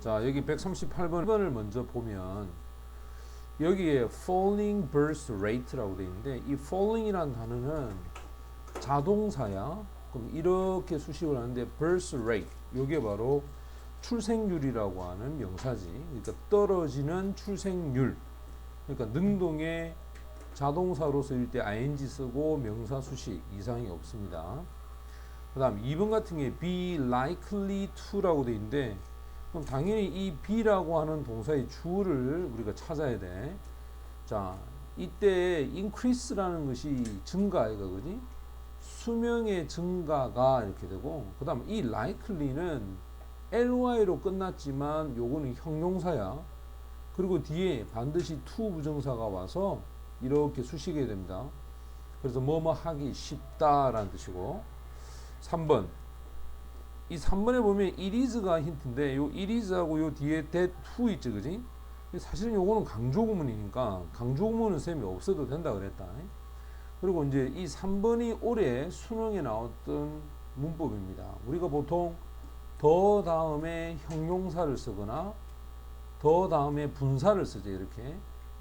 자, 여기 138번을 먼저 보면 여기에 falling birth rate라고 되어 있는데 이 falling이라는 단어는 자동사야. 그럼 이렇게 수식을 하는데 birth rate 요게 바로 출생률이라고 하는 명사지. 그러니까 떨어지는 출생률. 그러니까 능동의 자동사로 쓰일 때 ing 쓰고 명사 수식 이상이 없습니다. 그 다음 2번 같은 게 be likely to라고 돼 있는데 그럼 당연히 이 be라고 하는 동사의 주어를 우리가 찾아야 돼. 자, 이때 increase라는 것이 증가이가 그지? 수명의 증가가 이렇게 되고 그다음 이 likely는 ly로 끝났지만 요거는 형용사야. 그리고 뒤에 반드시 to 부정사가 와서 이렇게 수식해야 됩니다. 그래서 뭐뭐 하기 쉽다라는 뜻이고 3번 이 3번에 보면 is가 힌트인데 요 is하고 요 뒤에 that to 있지 그지? 사실은 요거는 강조구문이니까 강조구문은 셈이 없어도 된다 그랬다. 그리고 이제 이 3번이 올해 수능에 나왔던 문법입니다. 우리가 보통 더 다음에 형용사를 쓰거나 더 다음에 분사를 쓰죠 이렇게.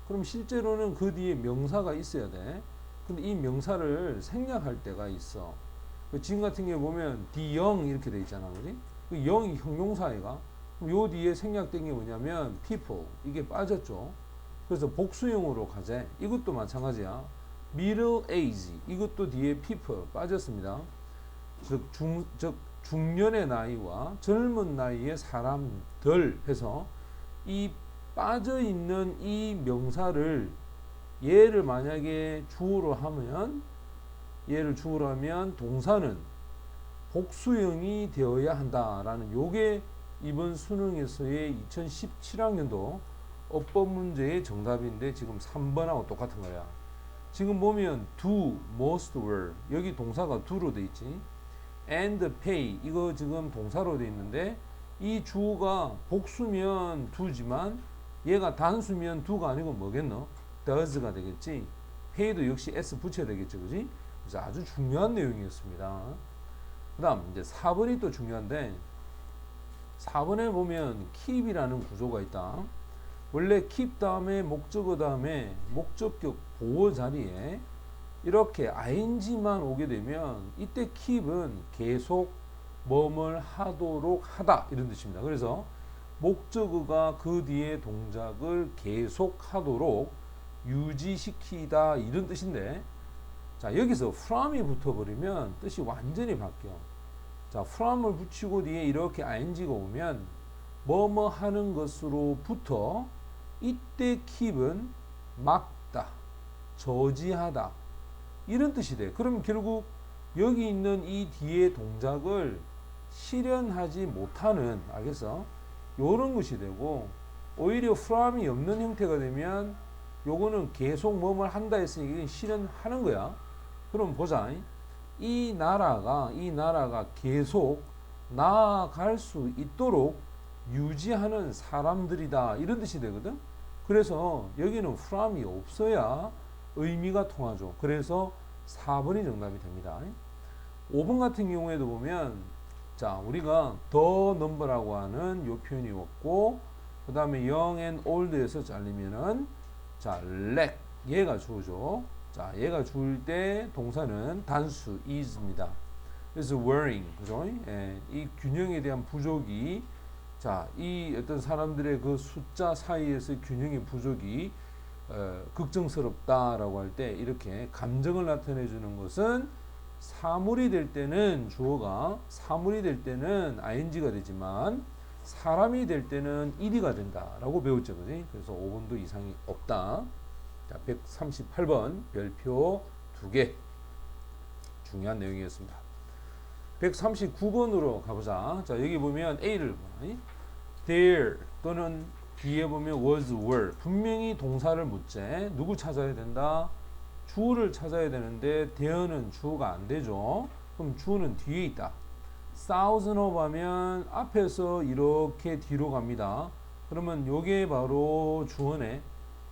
그럼 실제로는 그 뒤에 명사가 있어야 돼. 근데 이 명사를 생략할 때가 있어. 그 지금 같은 경우 보면 the young 이렇게 돼 있잖아, 그지? 그 young이 형용사이가. 그럼 요 뒤에 생략된 게 뭐냐면 people 이게 빠졌죠. 그래서 복수형으로 가재. 이것도 마찬가지야. middle age 이것도 뒤에 people 빠졌습니다. 즉, 중, 즉 중년의 나이와 젊은 나이의 사람들 해서 이 빠져 있는 이 명사를 얘를 만약에 주어로 하면 얘를 하면 동사는 복수형이 되어야 한다라는 요게 이번 수능에서의 2017학년도 어법 문제의 정답인데 지금 3번하고 똑같은 거야. 지금 보면 do, most were 여기 동사가 do로 돼 있지. and pay 이거 지금 동사로 돼 있는데 이 주어가 복수면 do지만 얘가 단수면 do가 아니고 뭐겠노? does가 되겠지. pay도 역시 s 붙여야 되겠죠, 그지? 그래서 아주 중요한 내용이었습니다. 그 다음 이제 4번이 또 중요한데 4번에 보면 keep이라는 구조가 있다. 원래 keep 다음에 목적어 다음에 목적격 보호 자리에 이렇게 ing만 오게 되면 이때 keep은 계속 뭐뭘 하도록 하다 이런 뜻입니다. 그래서 목적어가 그 뒤에 동작을 계속 하도록 유지시키다 이런 뜻인데 자 여기서 from이 붙어버리면 뜻이 완전히 바뀌어. 자 from을 붙이고 뒤에 이렇게 ing가 오면 뭐뭐 하는 것으로부터 이때 keep은 막다, 저지하다 이런 뜻이 돼. 그럼 결국 여기 있는 이 뒤에 동작을 실현하지 못하는 알겠어? 요런 것이 되고 오히려 from이 없는 형태가 되면 요거는 계속 뭐뭘 한다 했으니 실현하는 거야. 그럼 보자. 이 나라가 이 나라가 계속 나아갈 수 있도록 유지하는 사람들이다 이런 뜻이 되거든. 그래서 여기는 from이 없어야 의미가 통하죠. 그래서 4번이 정답이 됩니다. 5번 같은 경우에도 보면 자 우리가 더 넘버라고 하는 요 표현이 왔고 그 다음에 young and old에서 잘리면은 자 lack 얘가 주어죠. 자 얘가 주을 때 동사는 단수 is입니다. 그래서 wearing 그죠? 예, 이 균형에 대한 부족이 자, 이 어떤 사람들의 그 숫자 사이에서 균형의 부족이 어, 걱정스럽다라고 할 때 이렇게 감정을 나타내 주는 것은 사물이 될 때는 주어가 사물이 될 때는 ing가 되지만 사람이 될 때는 ed가 된다라고 배웠죠, 그지? 그래서 5번도 이상이 없다. 자, 138번 별표 두개 중요한 내용이었습니다. 139번으로 가보자. 자, 여기 보면 A를 봐. there 또는 뒤에 보면 was, were 분명히 동사를 묻제 누구 찾아야 된다? 주어를 찾아야 되는데 there는 주어가 안 되죠. 그럼 주어는 뒤에 있다. thousand of 하면 앞에서 이렇게 뒤로 갑니다. 그러면 요게 바로 주어네.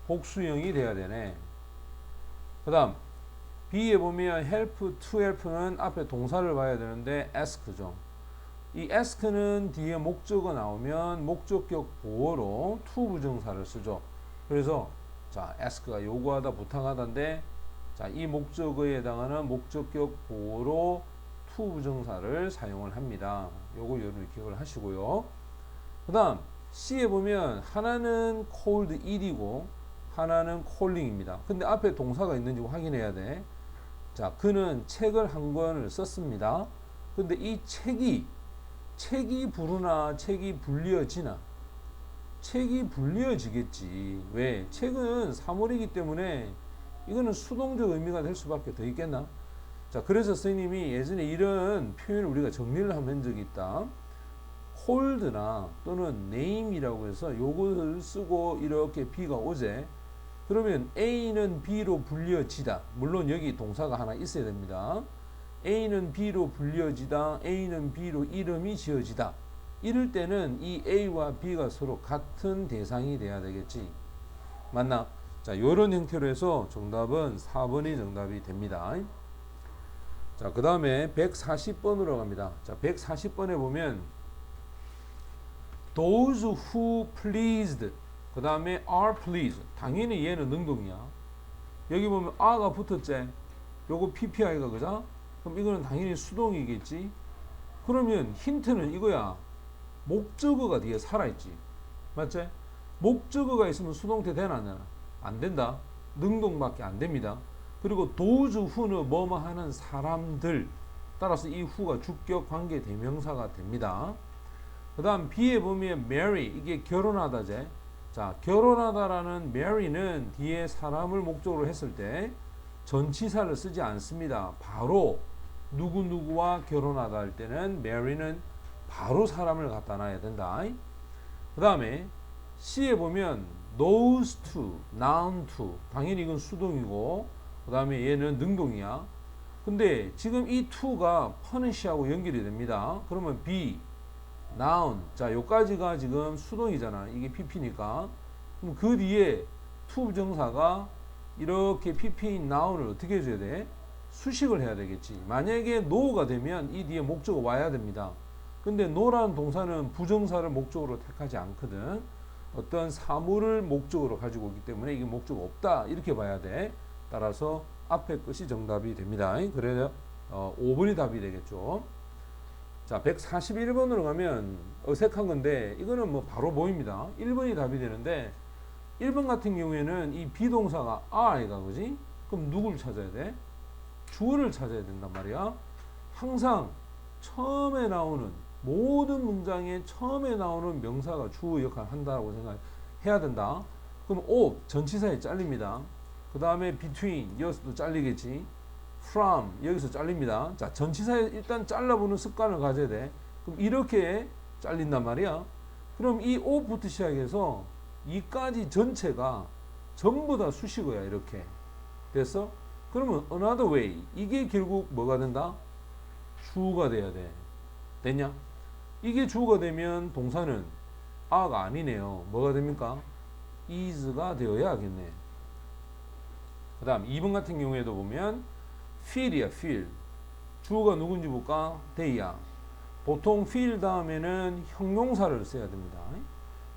복수형이 돼야 되네. 그 다음 B에 보면 help to help는 앞에 동사를 봐야 되는데 ask죠. 이 ask는 뒤에 목적어 나오면 목적격 보어로 to 부정사를 쓰죠. 그래서 자 ask가 요구하다 부탁하다인데 자이 목적어에 해당하는 목적격 보어로 to 부정사를 사용을 합니다. 요거 여러분 기억을 하시고요. 그 다음 C에 보면 하나는 cold eat이고 하나는 calling입니다. 근데 앞에 동사가 있는지 확인해야 돼. 자, 그는 책을 한 권을 썼습니다. 근데 이 책이 책이 부르나 책이 불리어지나 책이 불리어지겠지. 왜? 책은 사물이기 때문에 이거는 수동적 의미가 될 수밖에 더 있겠나? 자, 그래서 선생님이 예전에 이런 표현을 우리가 정리를 한 적이 있다. 홀드나 또는 name이라고 해서 요것을 쓰고 이렇게 B가 오제. 그러면 A는 B로 불려지다. 물론 여기 동사가 하나 있어야 됩니다. A는 B로 불려지다. A는 B로 이름이 지어지다. 이럴 때는 이 A와 B가 서로 같은 대상이 돼야 되겠지. 맞나? 자, 요런 형태로 해서 정답은 4번이 정답이 됩니다. 자, 그 다음에 140번으로 갑니다. 자, 140번에 보면 those who pleased 그 다음에 are pleased. 당연히 얘는 능동이야. 여기 보면 are가 붙었지. 요거 PPI가 그죠? 그럼 이거는 당연히 수동이겠지. 그러면 힌트는 이거야. 목적어가 뒤에 살아있지. 맞지? 목적어가 있으면 수동태 되나 안 되나? 안 된다. 능동밖에 안 됩니다. 그리고 those who는 뭐뭐 하는 사람들. 따라서 이 who가 주격 관계 대명사가 됩니다. 그 다음 B에 보면 marry 이게 결혼하다제 자 결혼하다라는 marry는 뒤에 사람을 목적으로 했을 때 전치사를 쓰지 않습니다. 바로 누구누구와 결혼하다 할 때는 marry는 바로 사람을 갖다 놔야 된다. 그 다음에 C에 보면 those to, noun to. 당연히 이건 수동이고 그 다음에 얘는 능동이야. 근데 지금 이 to가 punish하고 연결이 됩니다. 그러면 B noun. 자, 요까지가 지금 수동이잖아. 이게 pp니까. 그럼 그 뒤에 to 부정사가 이렇게 pp인 noun을 어떻게 해줘야 돼? 수식을 해야 되겠지. 만약에 no가 되면 이 뒤에 목적어 와야 됩니다. 근데 no라는 동사는 부정사를 목적으로 택하지 않거든. 어떤 사물을 목적으로 가지고 있기 때문에 이게 목적어 없다. 이렇게 봐야 돼. 따라서 앞에 것이 정답이 됩니다. 그래서 어, 5번이 답이 되겠죠. 자, 141번으로 가면 어색한 건데 이거는 뭐 바로 보입니다. 1번이 답이 되는데 1번 같은 경우에는 이 비동사가 I가 그지? 그럼 누구를 찾아야 돼? 주어를 찾아야 된단 말이야. 항상 처음에 나오는 모든 문장에 처음에 나오는 명사가 주어 역할을 한다고 생각해야 된다. 그럼 O 전치사에 잘립니다. 그 다음에 between 여기서도 잘리겠지. From 여기서 잘립니다. 자, 전치사에 일단 잘라보는 습관을 가져야 돼. 그럼 이렇게 잘린단 말이야. 그럼 이 of부터 시작해서 이까지 전체가 전부 다 수식어야 이렇게. 됐어? 그러면 another way 이게 결국 뭐가 된다? 주가 돼야 돼. 됐냐? 이게 주가 되면 동사는 a가 아니네요. 뭐가 됩니까? is가 되어야 하겠네. 그 다음 2번 같은 경우에도 보면 feel이야 feel. 주어가 누군지 볼까? they야 보통 feel 다음에는 형용사를 써야 됩니다.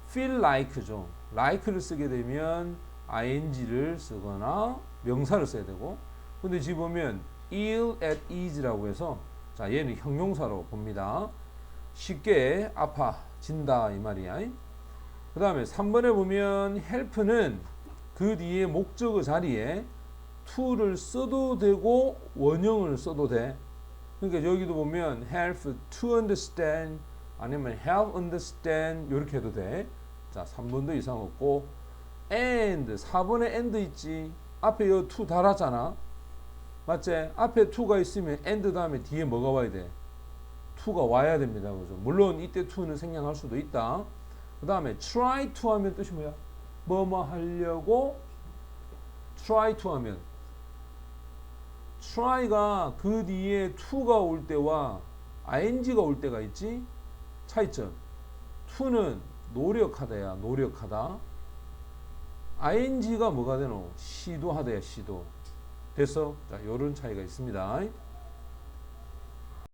feel like죠. like를 쓰게 되면 ing를 쓰거나 명사를 써야 되고 근데 지금 보면 ill at ease라고 해서 자 얘는 형용사로 봅니다. 쉽게 아파진다 이 말이야. 그 다음에 3번에 보면 help는 그 뒤에 목적어 자리에 to를 써도 되고 원형을 써도 돼. 그러니까 여기도 보면 help to understand 아니면 help understand 이렇게 해도 돼. 자, 3번도 이상 없고 and 4번에 and 있지. 앞에 요 to 달았잖아. 맞지? 앞에 to가 있으면 and 다음에 뒤에 뭐가 와야 돼? to가 와야 됩니다. 그죠? 물론 이때 to는 생략할 수도 있다. 그 다음에 try to 하면 뜻이 뭐야? 뭐뭐 하려고 try to 하면 try가 그 뒤에 to가 올 때와 ing가 올 때가 있지? 차이점. to는 노력하다야 노력하다. ing가 뭐가 되노? 시도하다야 시도. 됐어? 자 요런 차이가 있습니다